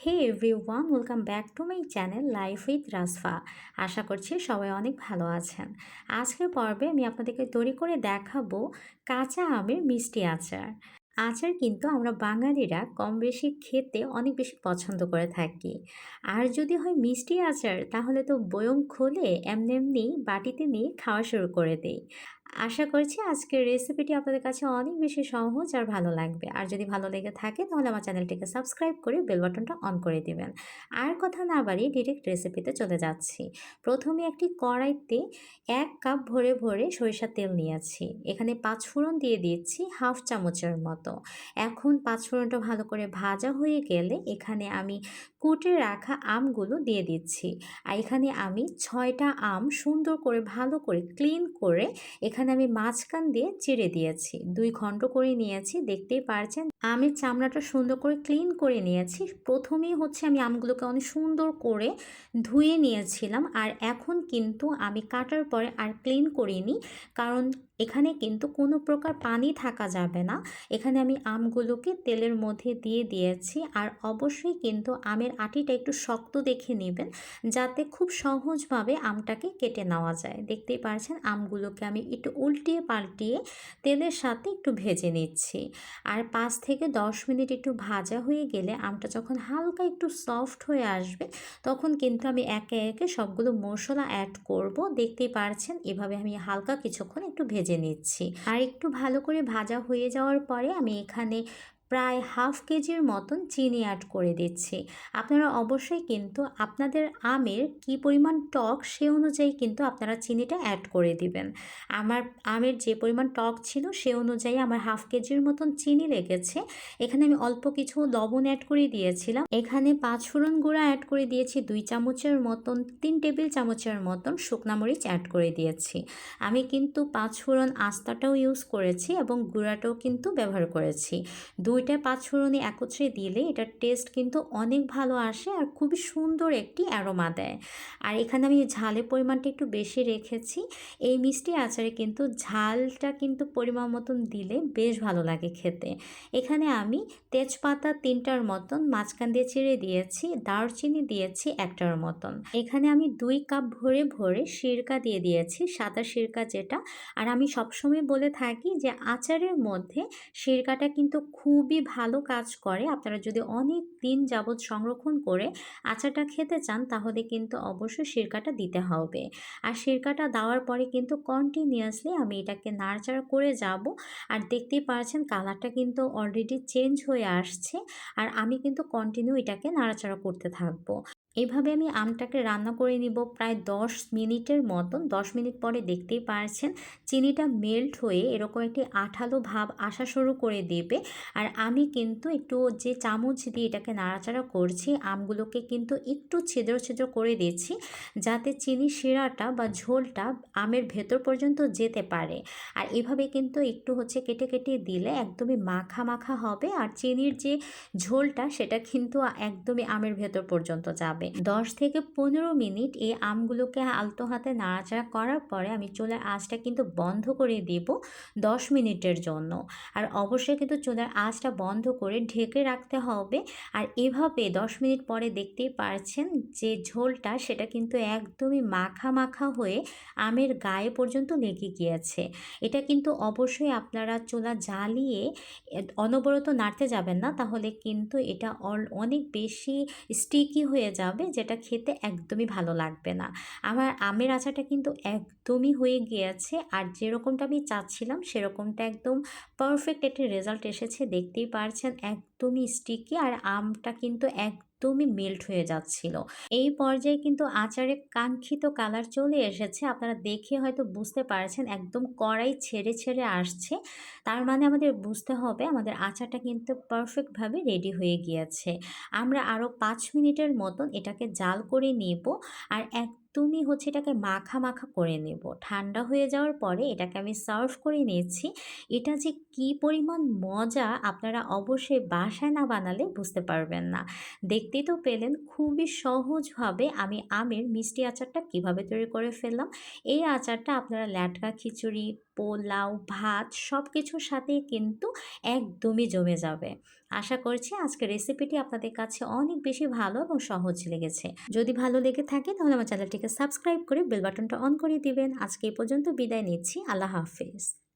Hey everyone welcome back to my channel life with Rasfa আশা করছি সবাই অনেক ভালো আছেন। আজকের পর্বে আমি আপনাদেরকে তৈরি করে দেখাবো কাঁচা আমের মিষ্টি আচার। আচার কিন্তু আমরা বাঙালিরা কম বেশি খেতে অনেক বেশি পছন্দ করে থাকি। আর যদি হয় মিষ্টি আচার, তাহলে তো বয়ম খুলে এমনি এমনি বাটিতে নিয়ে খাওয়া শুরু করে দেই। আশা করছি আজকের রেসিপিটি আপনাদের কাছে অনেক বেশি সহজ আর ভালো লাগবে। আর যদি ভালো লেগে থাকে, তাহলে আমার চ্যানেলটিকে সাবস্ক্রাইব করে বেল বাটনটা অন করে দিবেন। আর কথা না বাড়িয়ে ডিরেক্ট রেসিপিতে চলে যাচ্ছি। প্রথমে একটি কড়াইতে এক কাপ ভরে ভরে সরিষার তেল নিয়েছি। এখানে পাঁচ ফোড়ন দিয়ে দিচ্ছি হাফ চামচের মতো। এখন পাঁচ ফোড়নটা ভালো করে ভাজা হয়ে গেলে এখানে আমি কুটে রাখা আমগুলো দিয়ে দিচ্ছি। আর এখানে আমি ছয়টা আম সুন্দর করে ভালো করে ক্লিন করে এখানে আমি মাঝখান দিয়ে চিড়ে দিয়েছি। দুই খণ্ড করে নিয়েছি, দেখতেই পারছেন। আমের চামড়াটা সুন্দর করে ক্লিন করে নিয়েছি। প্রথমেই হচ্ছে আমি আমগুলোকে অনেক সুন্দর করে ধুয়ে নিয়েছিলাম আর এখন কিন্তু আমি কাটার পরে আর ক্লিন করিনি কারণ এখানে কিন্তু কোনো প্রকার পানি থাকা যাবে না। এখানে আমি আমগুলোকে তেলের মধ্যে দিয়ে দিয়েছি আর অবশ্যই কিন্তু আমের আটিটা একটু শক্ত দেখে নেবেন যাতে খুব সহজভাবে আমটাকে কেটে নেওয়া যায়। দেখতেই পারছেন, আমগুলোকে আমি একটু উল্টিয়ে পাল্টিয়ে তেলের সাথে একটু ভেজে নিচ্ছি। আর পাঁচ থেকে দশ মিনিট একটু ভাজা হয়ে গেলে আমটা যখন হালকা একটু সফট হয়ে আসবে, তখন কিন্তু আমি একে একে সবগুলো মশলা অ্যাড করব। দেখতেই পারছেন, এভাবে আমি হালকা কিছুক্ষণ একটু ভেজে নিচ্ছি। আর একটু ভালো করে ভাজা হয়ে যাওয়ার পরে আমি এখানে প্রায় হাফ কেজির মতন চিনি অ্যাড করে দিচ্ছি। আপনারা অবশ্যই কিন্তু আপনাদের আমের কি পরিমাণ টক সে অনুযায়ী কিন্তু আপনারা চিনিটা অ্যাড করে দিবেন। আমার আমের যে পরিমাণ টক ছিল সে অনুযায়ী আমার হাফ কেজির মতন চিনি লেগেছে। এখানে আমি অল্প কিছু লবণ অ্যাড করে দিয়েছিলাম। এখানে পাঁচ ফোড়ন গুঁড়া অ্যাড করে দিয়েছি, দুই চামচের মতন, তিন টেবিল চামচের মতন শুকনা মরিচ অ্যাড করে দিয়েছি। আমি কিন্তু পাঁচ ফোড়ন আস্তাটাও ইউজ করেছি এবং গুঁড়াটাও কিন্তু ব্যবহার করেছি। দুই দুইটা পাঁচফোড়নে একত্রে দিলে এটার টেস্ট কিন্তু অনেক ভালো আসে আর খুবই সুন্দর একটি অ্যারোমা দেয়। আর এখানে আমি ঝালের পরিমাণটা একটু বেশি রেখেছি। এই মিষ্টি আচারে কিন্তু ঝালটা কিন্তু পরিমাণ মতন দিলে বেশ ভালো লাগে খেতে। এখানে আমি তেজপাতা তিনটার মতন, মাঝখান দিয়ে ছিঁড়ে দিয়েছি, দারচিনি দিয়েছি একটার মতন। এখানে আমি দুই কাপ ভরে ভরে সিরকা দিয়ে দিয়েছি, সাদা সিরকা যেটা। আর আমি সবসময় বলে থাকি যে আচারের মধ্যে সিরকাটা কিন্তু খুবই ভালো কাজ করে। আপনারা যদি অনেক দিন যাবৎ সংরক্ষণ করে আচারটা খেতে চান, তাহলে কিন্তু অবশ্যই সিরকাটা দিতে হবে। আর সিরকাটা দেওয়ার পরে কিন্তু কন্টিনিউয়াসলি আমি এটাকে নাড়াচাড়া করে যাব। আর দেখতেই পাচ্ছেন কালারটা কিন্তু অলরেডি চেঞ্জ হয়ে আসছে। আর আমি কিন্তু কন্টিনিউ এটাকে নাড়াচাড়া করতে থাকব। এইভাবে আমি আমটাকে রান্না করে নিব প্রায় দশ মিনিটের মতন। দশ মিনিট পরে দেখতেই পারছেন চিনিটা মেল্ট হয়ে এরকম একটি আঠালো ভাব আসা শুরু করে দেবে। আর আমি কিন্তু একটু যে চামচ দিয়ে এটাকে নাড়াচাড়া করছি, আমগুলোকে কিন্তু একটু ছিদ্র ছিদ্র করে দিচ্ছি যাতে চিনি শিরাটা বা ঝোলটা আমের ভেতর পর্যন্ত যেতে পারে। আর এভাবে কিন্তু একটু হচ্ছে কেটে কেটে দিলে একদমই মাখা মাখা হবে। আর চিনির যে ঝোলটা সেটা কিন্তু একদমই আমের ভেতর পর্যন্ত যাবে। হবে। দশ থেকে পনেরো মিনিট এই আমগুলোকে আলতো হাতে নাড়াচাড়া করার পরে আমি চুলার আঁচটা কিন্তু বন্ধ করে দেব দশ মিনিটের জন্য। আর অবশ্যই কিন্তু চুলার আঁচটা বন্ধ করে ঢেকে রাখতে হবে। আর এভাবে দশ মিনিট পরে দেখতেই পারছেন যে ঝোলটা সেটা কিন্তু একদমই মাখা মাখা হয়ে আমের গায়ে পর্যন্ত লেগে গিয়েছে। এটা কিন্তু অবশ্যই আপনারা চুলা জ্বালিয়ে অনবরত নাড়তে যাবেন না। তাহলে কিন্তু এটা অনেক বেশি স্টিকি হয়ে যাবে। যাবে যেটা খেতে একদমই ভালো লাগবে না। আমার আমের আচাটা কিন্তু একদমই হয়ে গিয়েছে আর যেরকমটা আমি চাচ্ছিলাম সেরকমটা একদম পারফেক্ট একটা রেজাল্ট এসেছে। দেখতেই পারছেন, একদমই স্টিকি আর আমটা কিন্তু এক একদমই মেল্ট হয়ে যাচ্ছিল। এই পর্যায়ে কিন্তু আচারে কাঙ্ক্ষিত কালার চলে এসেছে। আপনারা দেখে হয়তো বুঝতে পারছেন, একদম কড়াই ছেড়ে ছেড়ে আসছে। তার মানে আমাদের বুঝতে হবে, আমাদের আচারটা কিন্তু পারফেক্টভাবে রেডি হয়ে গিয়েছে। আমরা আরও পাঁচ মিনিটের মতন এটাকে জাল করে নেব। আর এক তুমি হচ্ছে এটাকে মাখা মাখা করে নেব। ঠান্ডা হয়ে যাওয়ার পরে এটাকে আমি সার্ভ করে নিয়েছি। এটা যে কি পরিমাণ মজা আপনারা অবশ্যই বাসায় না বানালে বুঝতে পারবেন না। দেখতেই তো পেলেন খুবই সহজভাবে আমি আমের মিষ্টি আচারটা কীভাবে তৈরি করে ফেললাম। এই আচারটা আপনারা ল্যাটকা, খিচুড়ি, পোলাও, ভাত সব কিছুর সাথে কিন্তু একদমই জমে যাবে। আশা করছি আজকের রেসিপিটি আপনাদের কাছে অনেক বেশি ভালো এবং সহজ লেগেছে। যদি ভালো লেগে থাকে তাহলে আমার সাবস্ক্রাইব করে বেল বাটনটা অন করে দিবেন। আজকে এই পর্যন্ত বিদায় নিচ্ছি। আল্লাহ হাফেজ।